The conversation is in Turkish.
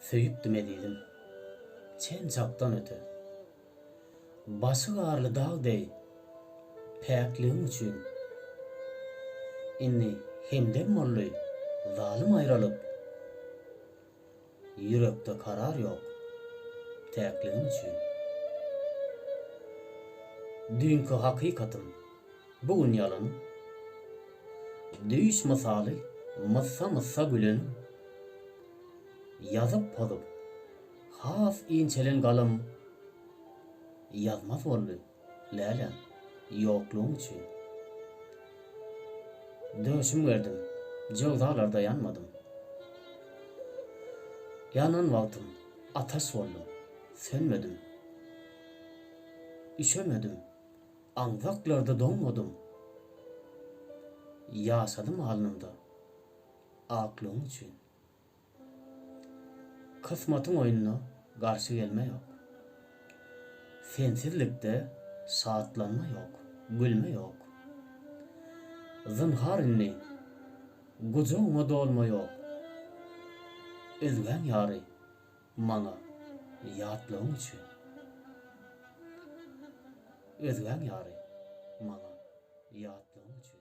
Söyüp demediydim. Çen çaptan öte. Başı ağırlı dağ dey. Pekliğin için. Inni hemden mollu. Zalim ayrılıp. Yürekte karar yok. Tekliğin için. Dünkü hakikatim. Bugün yalan. Düş misali. Mıssa mıssa gülün. Yazıp pozup. Has inçelen galım. Yazmaz oldu. Lelen. Yokluğun için. Döşüm verdim. Cevdalarda yanmadım. Yanan vaktim. Ateş oldum. Sönmedim. Üşemedim. Anzaklarda donmadım. Yaşadım halinde. Aklın için. Kısmatın oyununa karşı gelme yok. Sensizlikte saatlanma yok, gülme yok. Zinhar inni, gucuğuma dolma yok. Üzgen yari, mana yatlığın için. Üzgen yari, mana yatlığın için.